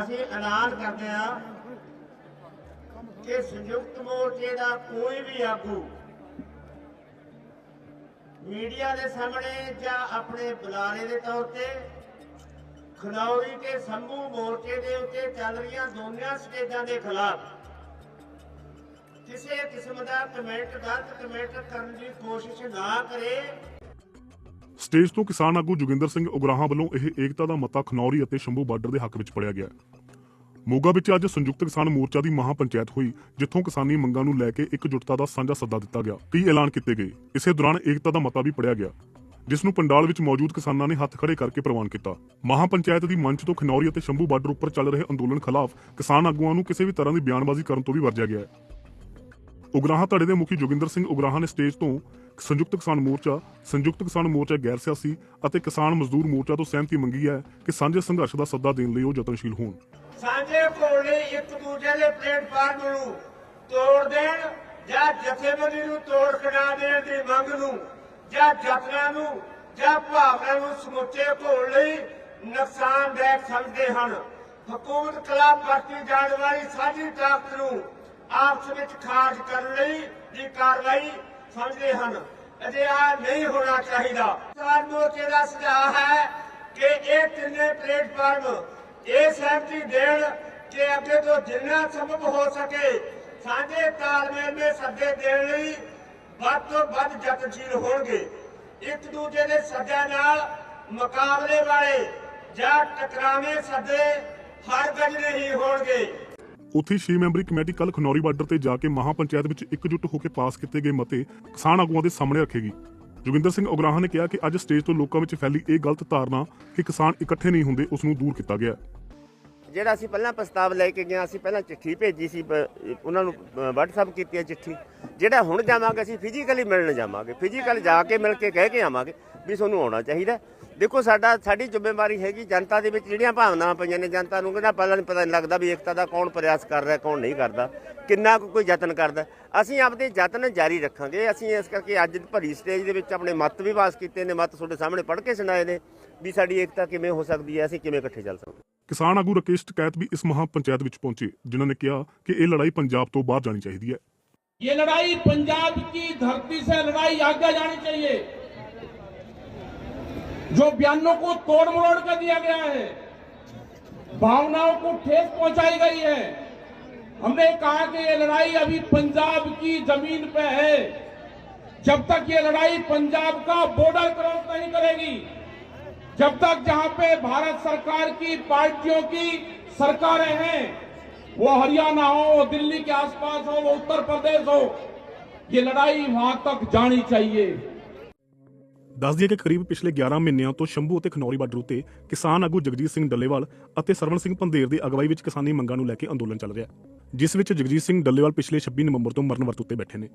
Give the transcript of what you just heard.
ਅਸੀਂ ਐਲਾਨ ਕਰਦੇ ਹਾਂ ਕਿ ਸੰਯੁਕਤ ਮੋਰਚੇ ਦਾ ਕੋਈ ਵੀ ਆਗੂ ਮੀਡੀਆ ਦੇ ਸਾਹਮਣੇ ਜਾਂ ਆਪਣੇ ਬੁਲਾਰੇ ਦੇ ਤੌਰ ਤੇ ਖਨੌਰੀ ਤੇ ਸੰਭੂ ਮੋਰਚੇ ਦੇ ਉੱਤੇ ਚੱਲ ਰਹੀਆਂ ਦੋਨਿਆਂ ਸਟੇਜਾਂ ਦੇ ਖਿਲਾਫ ਕਿਸੇ ਕਿਸਮ ਦਾ ਕਮੈਂਟ, ਗਲਤ ਕਮੈਂਟ ਕਰਨ ਦੀ ਕੋਸ਼ਿਸ਼ ਨਾ ਕਰੇ। ਸਟੇਜ ਤੋਂ ਕਿਸਾਨ ਆਗੂ ਜੋਗਿੰਦਰ ਸਿੰਘ ਉਗਰਾਹਾਂ ਵੱਲੋਂ ਇਹ ਏਕਤਾ ਦਾ ਮਤਾ ਖਨੌਰੀ ਅਤੇ ਸ਼ੰਭੂ ਬਾਰਡਰ ਦੇ ਹੱਕ ਵਿੱਚ ਪੜਿਆ ਗਿਆ ਮੋਗਾ ਵਿੱਚ ਅੱਜ ਸੰਯੁਕਤ ਕਿਸਾਨ ਮੋਰਚਾ ਦੀ ਮਹਾ ਪੰਚਾਇਤ ਹੋਈ, ਜਿੱਥੋਂ ਕਿਸਾਨੀ ਮੰਗਾਂ ਨੂੰ ਲੈ ਕੇ ਇਕਜੁੱਟਤਾ ਦਾ ਸਾਂਝਾ ਸੱਦਾ ਦਿੱਤਾ ਗਿਆ। ਕਈ ਐਲਾਨ ਕੀਤੇ ਗਏ। ਇਸੇ ਦੌਰਾਨ ਏਕਤਾ ਦਾ ਮਤਾ ਵੀ ਪੜਿਆ ਗਿਆ, ਜਿਸ ਨੂੰ ਪੰਡਾਲ ਵਿੱਚ ਮੌਜੂਦ ਕਿਸਾਨਾਂ ਨੇ ਹੱਥ ਖੜੇ ਕਰਕੇ ਪ੍ਰਵਾਨ ਕੀਤਾ। ਮਹਾ ਪੰਚਾਇਤ ਦੀ ਮੰਚ ਤੋਂ ਖਨੌਰੀ ਅਤੇ ਸ਼ੰਭੂ ਬਾਰਡਰ ਉੱਪਰ ਚੱਲ ਰਹੇ ਅੰਦੋਲਨ ਖਿਲਾਫ ਕਿਸਾਨ ਆਗੂਆਂ ਨੂੰ ਕਿਸੇ ਵੀ ਤਰ੍ਹਾਂ ਦੀ ਬਿਆਨਬਾਜ਼ੀ ਕਰਨ ਤੋਂ ਵੀ ਵਰਜਿਆ ਗਿਆ ਹੈ। ਉਗਰਾਹਾਂ ਧੜੇ ਦੇ ਮੁਖੀ ਜੋਗਿੰਦਰ ਸਿੰਘ ਉਗਰਾਹਾਂ ਨੇ ਸਟੇਜ ਤੋਂ ਸੰਯੁਕਤ ਕਿਸਾਨ ਮੋਰਚਾ, ਸੰਯੁਕਤ ਕਿਸਾਨ ਮੋਰਚਾ ਗੈਰ ਸਿਆਸੀ ਅਤੇ ਕਿਸਾਨ ਮਜ਼ਦੂਰ ਮੋਰਚਾ ਤੋਂ ਸਹਿਮਤੀ ਮੰਗੀ ਹੈ ਕਿ ਸਾਂਝੇ ਸੰਘਰਸ਼ ਦਾ ਸੱਦਾ ਦੇਣ ਲਈ ਉਹ ਯਤਨਸ਼ੀਲ ਹੋਣ। ਸਾਂਝੇ ਘੋਲ ਇੱਕ ਦੂਜੇ ਦੇ ਪਲੇਟਫਾਰਮ ਨੂੰ ਤੋੜ ਦੇਣ ਜਾਂ ਜਥੇਬੰਦੀ ਨੂੰ ਤੋੜ ਕਢਾ ਦੇਣ ਦੀ ਮੰਗ ਨੂੰ ਜਾਂ ਜਤਨਾਂ ਨੂੰ ਜਾਂ ਭਾਵਨਾ ਨੂੰ ਸਮੁੱਚੇ ਘੋਲ ਲਈ ਨੁਕਸਾਨਦਾਇਕ ਸਮਝਦੇ ਹਨ। ਹਕੂਮਤ ਖਿਲਾਫ ਵਰਤੀ ਜਾਣ ਵਾਲੀ ਸਾਂਝੀ ਤਾਕਤ ਨੂੰ ਆਪਸ ਵਿੱਚ ਖਾਰਜ ਕਰਨ ਲਈ ਦੀ ਕਾਰਵਾਈ ਸਮਝਦੇ ਹਨ। ਅਜਿਹਾ ਨਹੀਂ ਹੋਣਾ ਚਾਹੀਦਾ। ਕਿਸਾਨ ਮੋਰਚੇ ਦਾ ਸੁਝਾਅ ਹੈ ਕਿ ਇਹ ਤਿੰਨੇ ਪਲੇਟਫਾਰਮ ਇਹ ਸਹਿਮਤੀ ਦੇਣ ਕਿ ਅੱਗੇ ਤੋਂ ਜਿੰਨਾ ਸੰਭਵ ਹੋ ਸਕੇ ਸਾਂਝੇ ਤਾਲਮੇਲ ਦੇ ਸੱਦੇ ਦੇਣ ਲਈ ਵੱਧ ਤੋਂ ਵੱਧ ਯਤਨਸ਼ੀਲ ਹੋਣਗੇ। ਇੱਕ ਦੂਜੇ ਦੇ ਸੱਦਿਆਂ ਨਾਲ ਮੁਕਾਬਲੇ ਵਾਲੇ ਜਾਂ ਟਕਰਾਵੇਂ ਸੱਦੇ ਹਰ ਗੱਜ ਨਹੀਂ ਹੋਣਗੇ। ਉੱਥੇ 6 ਮੈਂਬਰੀ ਕਮੇਟੀ ਕੱਲ ਖਨੌਰੀ ਬਾਰਡਰ ਤੇ ਜਾ ਕੇ ਮਹਾ ਪੰਚਾਇਤ ਵਿੱਚ ਇਕਜੁੱਟ ਹੋ ਕੇ ਪਾਸ ਕੀਤੇ ਗਏ ਮਤੇ ਕਿਸਾਨ ਆਗੂਆਂ ਦੇ ਸਾਹਮਣੇ ਰੱਖੇਗੀ। ਜੋਗਿੰਦਰ ਸਿੰਘ ਉਗਰਾਹਾਂ ਨੇ ਕਿਹਾ ਕਿ ਅੱਜ ਸਟੇਜ ਤੋਂ ਲੋਕਾਂ ਵਿੱਚ ਫੈਲੀ ਇਹ ਗਲਤ ਧਾਰਨਾ ਕਿ ਕਿਸਾਨ ਇਕੱਠੇ ਨਹੀਂ ਹੁੰਦੇ ਉਸ ਨੂੰ ਦੂਰ ਕੀਤਾ ਗਿਆ। ਜਿਹੜਾ ਅਸੀਂ ਪਹਿਲਾਂ ਪ੍ਰਸਤਾਵ ਲੈ ਕੇ ਗਏ ਅਸੀਂ ਪਹਿਲਾਂ ਚਿੱਠੀ ਭੇਜੀ ਸੀ, ਬ- ਉਹਨਾਂ ਨੂੰ WhatsApp ਕੀਤੀ ਹੈ ਚਿੱਠੀ। ਜਿਹੜਾ ਹੁਣ ਜਾਵਾਂਗੇ, ਅਸੀਂ ਫਿਜ਼ੀਕਲੀ ਮਿਲਣ ਜਾਵਾਂਗੇ ਫਿਜ਼ੀਕਲ ਜਾ ਕੇ ਮਿਲ ਕੇ ਕਹਿ ਕੇ ਆਵਾਂਗੇ ਵੀ ਤੁਹਾਨੂੰ ਆਉਣਾ ਚਾਹੀਦਾ। ਦੇਖੋ, ਸਾਡਾ, ਸਾਡੀ ਜ਼ਿੰਮੇਵਾਰੀ ਹੈਗੀ ਜਨਤਾ ਦੇ ਵਿੱਚ ਜਿਹੜੀਆਂ ਭਾਵਨਾਵਾਂ ਪਈਆਂ ਨੇ, ਜਨਤਾ ਨੂੰ ਕਿਹੜਾ ਪਹਿਲਾਂ ਨਹੀਂ ਪਤਾ ਨਹੀਂ ਲੱਗਦਾ ਵੀ ਏਕਤਾ ਦਾ ਕੌਣ ਪ੍ਰਯਾਸ ਕਰ ਰਿਹਾ, ਕੌਣ ਨਹੀਂ ਕਰਦਾ, ਕਿੰਨਾ ਕੁ ਕੋਈ ਯਤਨ ਕਰਦਾ। ਅਸੀਂ ਆਪਦੇ ਯਤਨ ਜਾਰੀ ਰੱਖਾਂਗੇ। ਅਸੀਂ ਇਸ ਕਰਕੇ ਅੱਜ ਭਰੀ ਸਟੇਜ ਦੇ ਵਿੱਚ ਆਪਣੇ ਮਤ ਵੀ ਪਾਸ ਕੀਤੇ ਨੇ, ਮਤ ਤੁਹਾਡੇ ਸਾਹਮਣੇ ਪੜ੍ਹ ਕੇ ਸੁਣਾਏ ਨੇ ਵੀ ਸਾਡੀ ਏਕਤਾ ਕਿਵੇਂ ਹੋ ਸਕਦੀ ਹੈ, ਅਸੀਂ ਕਿਵੇਂ ਇਕੱਠੇ ਚੱਲ ਸਕਦੇ ਕਿਸਾਨ ਆਗੂ ਰਕੇਸ਼ ਟਕੈਤ ਵੀ ਇਸ ਮਹਾ ਪੰਚਾਇਤ ਵਿੱਚ ਪਹੁੰਚੇ ਜਿਨ੍ਹਾਂ ਨੇ ਕਿਹਾ ਕਿ ਇਹ ਲੜਾਈ ਪੰਜਾਬ ਤੋਂ ਬਾਹਰ ਜਾਣੀ ਚਾਹੀਦੀ ਹੈ ये लड़ाई पंजाब की धरती से लड़ाई आगे जानी चाहिए जो बयानों को तोड़ मरोड़ कर दिया गया है भावनाओं को ठेस पहुंचाई गई है हमने कहा कि ये लड़ाई अभी पंजाब की जमीन पे है जब तक ये लड़ाई पंजाब का बॉर्डर क्रॉस नहीं करेगी जब तक जहां पे भारत सरकार की पार्टियों की सरकारें हैं वो हरियाणा हो वो दिल्ली के आसपास हो वो उत्तर प्रदेश हो ये लड़ाई वहां तक जानी चाहिए ਦੱਸ ਦਈਏ ਕਿ ਕਰੀਬ ਪਿਛਲੇ 11 ਮਹੀਨਿਆਂ ਤੋਂ ਸ਼ੰਭੂ ਅਤੇ ਖਨੌਰੀ ਬਾਰਡਰ ਉਤੇ ਕਿਸਾਨ ਆਗੂ ਜਗਜੀਤ ਸਿੰਘ ਡੱਲੇਵਾਲ ਅਤੇ ਸਰਵਣ ਸਿੰਘ ਪੰਧੇਰ ਦੀ ਅਗਵਾਈ ਵਿੱਚ ਕਿਸਾਨੀ ਮੰਗਾਂ ਨੂੰ ਲੈ ਕੇ ਅੰਦੋਲਨ ਚੱਲ ਰਿਹਾ ਹੈ ਜਿਸ ਵਿੱਚ ਜਗਜੀਤ ਸਿੰਘ ਡੱਲੇਵਾਲ ਪਿਛਲੇ 26 ਨਵੰਬਰ ਤੋਂ ਮਰਨ ਵਰਤ ਉੱਤੇ ਬੈਠੇ ਨੇ